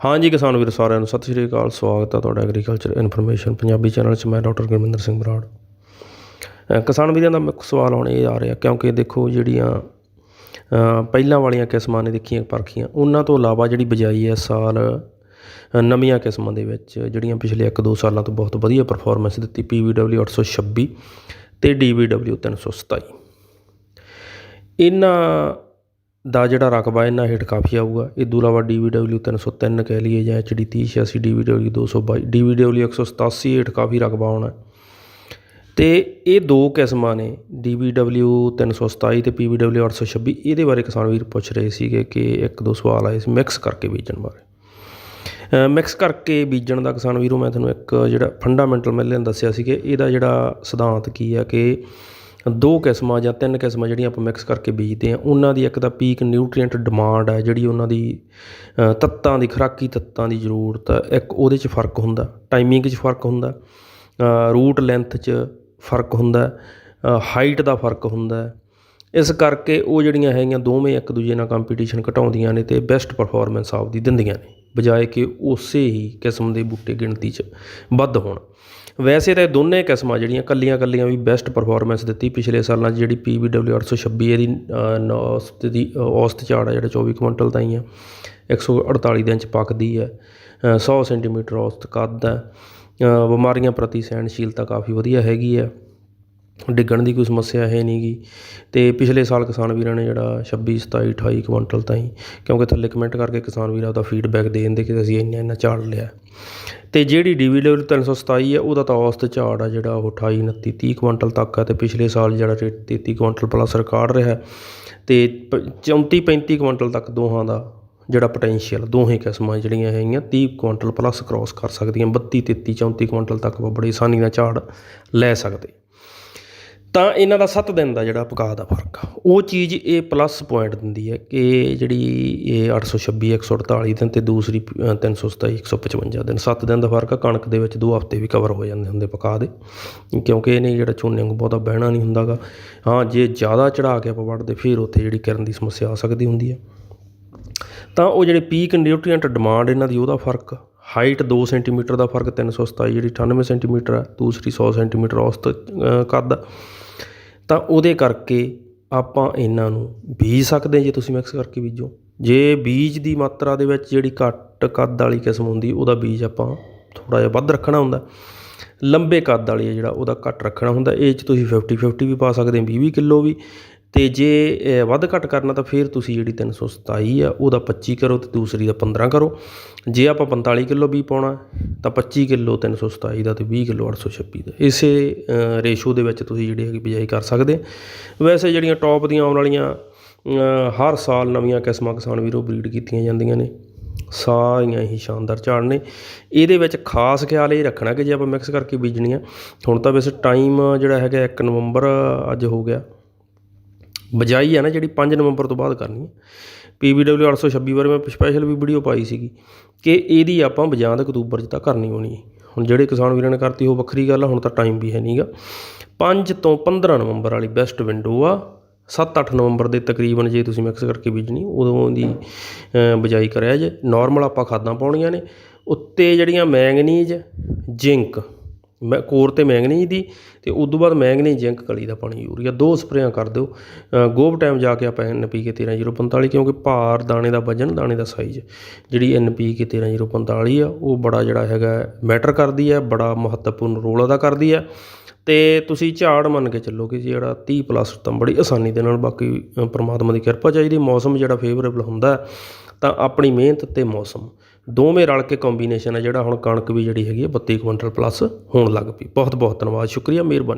ਹਾਂਜੀ ਕਿਸਾਨ ਵੀਰ ਸਾਰਿਆਂ ਨੂੰ ਸਤਿ ਸ਼੍ਰੀ ਅਕਾਲ, ਸਵਾਗਤ ਹੈ ਤੁਹਾਡਾ ਐਗਰੀਕਲਚਰ ਇਨਫੋਰਮੇਸ਼ਨ ਪੰਜਾਬੀ ਚੈਨਲ 'ਚ ਮੈਂ ਡਾਕਟਰ ਗੁਰਮਿੰਦਰ ਸਿੰਘ ਬਰਾੜ। ਕਿਸਾਨ ਵੀਰਾਂ ਦਾ ਮੁੱਖ ਸਵਾਲ ਹੁਣ ਇਹ ਆ ਰਿਹਾ, ਕਿਉਂਕਿ ਦੇਖੋ ਜਿਹੜੀਆਂ ਪਹਿਲਾਂ ਵਾਲੀਆਂ ਕਿਸਮਾਂ ਨੇ ਦੇਖੀਆਂ ਪਰਖੀਆਂ, ਉਹਨਾਂ ਤੋਂ ਇਲਾਵਾ ਜਿਹੜੀ ਬਿਜਾਈ ਹੈ ਸਾਲ ਨਵੀਆਂ ਕਿਸਮਾਂ ਦੇ ਵਿੱਚ ਜਿਹੜੀਆਂ ਪਿਛਲੇ 1-2 ਸਾਲਾਂ ਤੋਂ ਬਹੁਤ ਵਧੀਆ ਪਰਫਾਰਮੈਂਸ ਦਿੱਤੀ PVW 826 ਤੇ DVW 327 ਇਹਨਾਂ ਦਾ ਜਿਹੜਾ ਰਕਬਾ ਇਹਨਾਂ ਹੇਠ ਕਾਫੀ ਆਊਗਾ, ਇਹ ਤੋਂ ਇਲਾਵਾ ਡੀ ਵੀ ਡਬਲਿਊ ਤਿੰਨ ਸੌ ਤਿੰਨ ਕਹਿ ਲਈਏ ਜਾਂ ਐੱਚ ਡੀ ਤੀਹ ਛਿਆਸੀ ਡੀ ਵੀ ਡਬਲਿਊ ਦੋ ਸੌ ਬਾਈ, ਡੀ ਵੀ ਡਬਲਿਊ ਇੱਕ ਸੌ ਸਤਾਸੀ ਹੇਠ ਕਾਫੀ ਰਕਬਾ ਆਉਣਾ। ਅਤੇ ਇਹ ਦੋ ਕਿਸਮਾਂ ਨੇ, ਡੀ ਵੀ ਡਬਲਿਊ ਤਿੰਨ ਸੌ ਸਤਾਈ ਅਤੇ ਪੀ ਵੀ ਡਬਲਿਊ ਅੱਠ ਸੌ ਛੱਬੀ। ਇਹਦੇ ਬਾਰੇ ਕਿਸਾਨ ਵੀਰ ਪੁੱਛ ਰਹੇ ਸੀਗੇ ਕਿ ਇੱਕ ਦੋ ਸਵਾਲ ਆਏ ਸੀ ਮਿਕਸ ਕਰਕੇ ਬੀਜਣ ਬਾਰੇ। ਮਿਕਸ ਕਰਕੇ ਬੀਜਣ ਦਾ ਕਿਸਾਨ ਵੀਰੋ, ਮੈਂ ਤੁਹਾਨੂੰ ਇੱਕ ਜਿਹੜਾ ਫੰਡਾਮੈਂਟਲ ਮੈਂ ਲੈਣ ਦੱਸਿਆ ਸੀ ਕਿ ਇਹਦਾ ਜਿਹੜਾ ਸਿਧਾਂਤ ਕੀ ਆ ਕਿ ਦੋ ਕਿਸਮਾਂ ਜਾਂ ਤਿੰਨ ਕਿਸਮਾਂ ਜਿਹੜੀਆਂ ਆਪਾਂ ਮਿਕਸ ਕਰਕੇ ਬੀਜਦੇ ਹਾਂ, ਉਹਨਾਂ ਦੀ ਇੱਕ ਤਾਂ ਪੀਕ ਨਿਊਟ੍ਰੀਐਂਟ ਡਿਮਾਂਡ ਹੈ ਜਿਹੜੀ ਉਹਨਾਂ ਦੀ ਤੱਤਾਂ ਦੀ, ਖੁਰਾਕੀ ਤੱਤਾਂ ਦੀ ਜ਼ਰੂਰਤ ਹੈ ਇੱਕ ਉਹਦੇ 'ਚ ਫ਼ਰਕ ਹੁੰਦਾ ਟਾਈਮਿੰਗ 'ਚ ਫ਼ਰਕ ਹੁੰਦਾ ਰੂਟ ਲੈਂਥ 'ਚ ਫ਼ਰਕ ਹੁੰਦਾ ਹਾਈਟ ਦਾ ਫ਼ਰਕ ਹੁੰਦਾ। ਇਸ ਕਰਕੇ ਉਹ ਜਿਹੜੀਆਂ ਹੈਗੀਆਂ ਦੋਵੇਂ ਇੱਕ ਦੂਜੇ ਨਾਲ ਕੰਪੀਟੀਸ਼ਨ ਘਟਾਉਂਦੀਆਂ ਨੇ ਤੇ ਬੈਸਟ ਪਰਫਾਰਮੈਂਸ ਆਪਦੀ ਦਿੰਦੀਆਂ ਨੇ, ਬਜਾਏ ਕਿ ਉਸੇ ਹੀ ਕਿਸਮ ਦੇ ਬੂਟੇ ਗਿਣਤੀ 'ਚ ਵੱਧ ਹੋਣ। ਵੈਸੇ ਤਾਂ ਇਹ ਦੋਨੇ ਕਿਸਮਾਂ ਜਿਹੜੀਆਂ ਕੱਲੀਆਂ ਕੱਲੀਆਂ ਵੀ ਬੈਸਟ ਪਰਫਾਰਮੈਂਸ ਦਿੱਤੀ ਪਿਛਲੇ ਸਾਲਾਂ 'ਚ ਜਿਹੜੀ PVW 826 ਇਹਦੀ ਅ, ਔਸਤ ਦੀ ਔਸਤ ਝਾੜ ਆ ਜਿਹੜਾ 24 ਕੁਇੰਟਲ ਤਾਈਂ ਆ 148 ਦਿਨ 'ਚ ਪੱਕਦੀ ਹੈ ਅ, 100 ਸੈਂਟੀਮੀਟਰ ਔਸਤ ਕੱਦ ਹੈ ਬਿਮਾਰੀਆਂ ਪ੍ਰਤੀ ਸਹਿਣਸ਼ੀਲਤਾ ਕਾਫੀ ਵਧੀਆ ਹੈਗੀ ਹੈ ਡਿੱਗਣ ਦੀ ਕੋਈ ਸਮੱਸਿਆ ਹੈ ਨਹੀਂਗੀ ਤੇ ਪਿਛਲੇ ਸਾਲ ਕਿਸਾਨ ਵੀਰਾਂ ਨੇ ਜਿਹੜਾ 26 27 28 ਕੁਇੰਟਲ ਤਾਈਂ ਕਿਉਂਕਿ ਥੱਲੇ ਕਮੈਂਟ ਕਰਕੇ ਕਿਸਾਨ ਵੀਰਾਂ ਆਪਦਾ ਫੀਡਬੈਕ ਦੇ ਦਿੰਦੇ ਕਿ ਅਸੀਂ ਇੰਨਾ ਇੰਨਾ ਝਾੜ ਲਿਆ। ਅਤੇ ਜਿਹੜੀ ਡੀਵੀ DVW 327 ਹੈ ਉਹਦਾ ਤਾਂ ਔਸਤ ਝਾੜ ਆ ਜਿਹੜਾ ਉਹ 28 29 30 ਕੁਇੰਟਲ ਤੱਕ ਆ ਅਤੇ ਪਿਛਲੇ ਸਾਲ ਜਿਹੜਾ ਰੇਟ 33 ਕੁਇੰਟਲ ਪਲੱਸ ਰਿਕਾਰਡ ਰਿਹਾ। ਅਤੇ ਪ- 34 35 ਕੁਇੰਟਲ ਤੱਕ ਦੋਹਾਂ ਦਾ ਜਿਹੜਾ ਪੋਟੈਂਸ਼ੀਅਲ ਦੋਹੇ ਕਿਸਮਾਂ ਜਿਹੜੀਆਂ ਹੈਗੀਆਂ 30 ਕੁਇੰਟਲ ਪਲੱਸ ਕ੍ਰਾਸ ਕਰ ਸਕਦੀਆਂ 32 33 34 ਕੁਇੰਟਲ ਤੱਕ ਆਪਾਂ ਬੜੀ ਆਸਾਨੀ ਨਾਲ ਝਾੜ ਲੈ ਸਕਦੇ। ਤਾਂ ਇਹਨਾਂ ਦਾ ਸੱਤ ਦਿਨ ਦਾ ਜਿਹੜਾ ਪਕਾ ਦਾ ਫ਼ਰਕ ਆ। ਉਹ ਚੀਜ਼ ਇਹ ਪਲੱਸ ਪੁਆਇੰਟ ਦਿੰਦੀ ਹੈ ਕਿ ਜਿਹੜੀ ਇਹ 826 148 ਦਿਨ ਤੇ ਦੂਸਰੀ ਅ, 327 155 ਦਿਨ। ਸੱਤ ਦਿਨ ਦਾ ਫ਼ਰਕ ਆ ਕਣਕ ਦੇ ਵਿੱਚ ਦੋ ਹਫ਼ਤੇ ਵੀ ਕਵਰ ਹੋ ਜਾਂਦੇ ਹੁੰਦੇ ਪਕਾ ਦੇ। ਕਿਉਂਕਿ ਇਹਨੇ ਜਿਹੜਾ ਝੋਨੇ ਨੂੰ ਬਹੁਤਾ ਬਹਿਣਾ ਨਹੀਂ ਹੁੰਦਾਗਾ। ਹਾਂ ਜੇ ਜ਼ਿਆਦਾ ਚੜਾ ਕੇ ਆਪਾਂ ਵੱਢਦੇ ਫਿਰ ਉੱਥੇ ਜਿਹੜੀ ਕਿਰਨ ਦੀ ਸਮੱਸਿਆ ਆ ਸਕਦੀ ਹੁੰਦੀ ਹੈ। ਤਾਂ ਉਹ ਜਿਹੜੇ ਪੀਕ ਨਿਊਟ੍ਰੀਐਂਟ ਡਿਮਾਂਡ ਇਹਨਾਂ ਦੀ ਉਹਦਾ ਫ਼ਰਕ ਹਾਈਟ 2 ਸੈਂਟੀਮੀਟਰ ਦਾ ਫ਼ਰਕ 327 ਜਿਹੜੀ 98 ਸੈਂਟੀਮੀਟਰ ਆ ਦੂਸਰੀ 100 ਸੈਂਟੀਮੀਟਰ ਔਸਤ ਅ, ਕੱਦ ਤਾਂ ਉਹਦੇ ਕਰਕੇ ਆਪਾਂ ਇਹਨਾਂ ਨੂੰ ਬੀਜ ਸਕਦੇ ਜੇ ਤੁਸੀਂ ਮਿਕਸ ਕਰਕੇ ਬੀਜੋ। ਜੇ ਬੀਜ ਦੀ ਮਾਤਰਾ ਦੇ ਵਿੱਚ ਜਿਹੜੀ ਘੱਟ ਕੱਦ ਵਾਲੀ ਕਿਸਮ ਹੁੰਦੀ, ਉਹਦਾ ਬੀਜ ਆਪਾਂ ਥੋੜਾ ਜਿਹਾ ਵੱਧ ਰੱਖਣਾ ਹੁੰਦਾ। ਲੰਬੇ ਕੱਦ ਵਾਲੀ ਹੈ ਜਿਹੜਾ, ਉਹਦਾ ਘੱਟ ਰੱਖਣਾ ਹੁੰਦਾ। ਇਹ 'ਚ ਤੁਸੀਂ 50 50 ਵੀ ਪਾ ਸਕਦੇ ਹੋ 20 20 ਕਿਲੋ ਵੀ। ਅਤੇ ਜੇ ਵੱਧ ਘੱਟ ਕਰਨਾ ਤਾਂ ਫਿਰ ਤੁਸੀਂ ਜਿਹੜੀ 327 ਆ, ਉਹਦਾ 25 ਕਰੋ ਅਤੇ ਦੂਸਰੀ ਦਾ 15 ਕਰੋ। ਜੇ ਆਪਾਂ 45 ਕਿਲੋ ਬੀ ਪਾਉਣਾ, ਤਾਂ 25 ਕਿਲੋ 327 ਦਾ ਤੇ 20 ਕਿਲੋ 826 ਦਾ। ਇਸੇ ਰੇਸ਼ੋ ਦੇ ਵਿੱਚ ਤੁਸੀਂ ਜਿਹੜੀ ਹੈਗੀ ਬਿਜਾਈ ਕਰ ਸਕਦੇ ਵੈਸੇ ਜਿਹੜੀਆਂ ਟੌਪ ਦੀਆਂ ਆਉਣ ਵਾਲੀਆਂ ਹਰ ਸਾਲ ਨਵੀਆਂ ਕਿਸਮਾਂ ਕਿਸਾਨ ਵੀਰੋ ਬਰੀਡ ਕੀਤੀਆਂ ਜਾਂਦੀਆਂ ਨੇ। ਸਾਰੀਆਂ ਹੀ ਸ਼ਾਨਦਾਰ ਝਾੜ ਨੇ। ਇਹਦੇ ਵਿੱਚ ਖਾਸ ਖਿਆਲ ਇਹ ਰੱਖਣਾ ਕਿ ਜੇ ਆਪਾਂ ਮਿਕਸ ਕਰਕੇ ਬੀਜਣੀ ਬੀਜਣੀਆਂ, ਹੁਣ ਤਾਂ ਵੈਸੇ ਟਾਈਮ ਜਿਹੜਾ ਹੈਗਾ 1 ਨਵੰਬਰ, ਅੱਜ ਹੋ ਗਿਆ। ਬਜਾਈ ਹੈ ਨਾ ਜਿਹੜੀ 5 ਨਵੰਬਰ ਤੋਂ ਬਾਅਦ ਕਰਨੀ ਹੈ PVW 826 ਬਾਰੇ ਮੈਂ ਸਪੈਸ਼ਲ ਵੀ ਵੀਡੀਓ ਪਾਈ ਸੀਗੀ ਕਿ ਇਹਦੀ ਆਪਾਂ ਬਜਾਂਦ ਅਕਤੂਬਰ 'ਚ ਤਾਂ ਕਰਨੀ ਹੋਣੀ ਹੈ ਹੁਣ ਜਿਹੜੇ ਕਿਸਾਨ ਵੀਰਾਂ ਨੇ ਕਰਤੀ ਉਹ ਵੱਖਰੀ ਗੱਲ ਆ ਹੁਣ ਤਾਂ ਟਾਈਮ ਵੀ ਹੈ ਨਹੀਂਗਾ 5 ਤੋਂ 15 ਨਵੰਬਰ ਵਾਲੀ ਬੈਸਟ ਵਿੰਡੋ ਆ। 7-8 ਨਵੰਬਰ ਦੇ ਤਕਰੀਬਨ ਜੇ ਤੁਸੀਂ ਮਿਕਸ ਕਰਕੇ ਬੀਜਣੀ ਉਦੋਂ ਦੀ ਅ, ਬਜਾਈ ਕਰਿਆ ਜੇ। ਨਾਰਮਲ ਆਪਾਂ ਖਾਦਾਂ ਪਾਉਣੀਆਂ ਨੇ। ਉੱਤੇ ਜਿਹੜੀਆਂ ਮੈਂਗਨੀਜ਼ ਜ਼ਿੰਕ ਮੈਂ ਕੋਰ ਤੇ ਮੈਂਗਨੀਜ਼ ਦੀ ਤੇ ਉਸ ਤੋਂ ਬਾਅਦ ਮੈਂਗਨੀਜ਼ ਜ਼ਿੰਕ ਕਲੀ ਦਾ ਪਾਣੀ ਯੂਰੀਆ ਦੋ ਸਪਰੇਆਂ ਕਰ ਦਿਓ। ਅ, ਗੋਬ ਟਾਈਮ ਜਾ ਕੇ ਆਪਾਂ ਐਨਪੀਕੇ 13045 ਕਿਉਂਕਿ ਭਾਰ ਦਾਣੇ ਦਾ ਵਜਨ ਦਾਣੇ ਦਾ ਸਾਈਜ਼ ਜਿਹੜੀ ਐਨਪੀਕੇ 13045 ਆ ਉਹ ਬੜਾ ਜਿਹੜਾ ਹੈਗਾ ਮੈਟਰ ਕਰਦੀ ਹੈ ਬੜਾ ਮਹੱਤਵਪੂਰਨ ਰੋਲ ਅਦਾ ਕਰਦੀ ਹੈ ਤੇ ਤੁਸੀਂ ਝਾੜ ਮੰਨ ਕੇ ਚੱਲੋ ਕਿ ਜਿਹੜਾ 30 ਪਲੱਸ ਤਾਂ ਬੜੀ ਆਸਾਨੀ ਦੇ ਨਾਲ ਬਾਕੀ ਅ, ਪ੍ਰਮਾਤਮਾ ਦੀ ਕਿਰਪਾ ਚਾਹੀਦੀ ਮੌਸਮ ਜਿਹੜਾ ਫੇਵਰੇਬਲ ਹੁੰਦਾ ਤਾਂ ਆਪਣੀ ਮਿਹਨਤ ਤੇ ਮੌਸਮ। ਦੋਵੇਂ ਰਲ ਕੇ ਕੰਬੀਨੇਸ਼ਨ ਹੈ ਜਿਹੜਾ ਹੁਣ ਕਣਕ ਵੀ ਜਿਹੜੀ ਹੈਗੀ ਹੈ 32 ਕੁਇੰਟਲ ਪਲੱਸ ਹੋਣ ਲੱਗ ਪਈ। ਬਹੁਤ ਬਹੁਤ ਧੰਨਵਾਦ। ਸ਼ੁਕਰੀਆ, ਮਿਹਰਬਾਨੀ।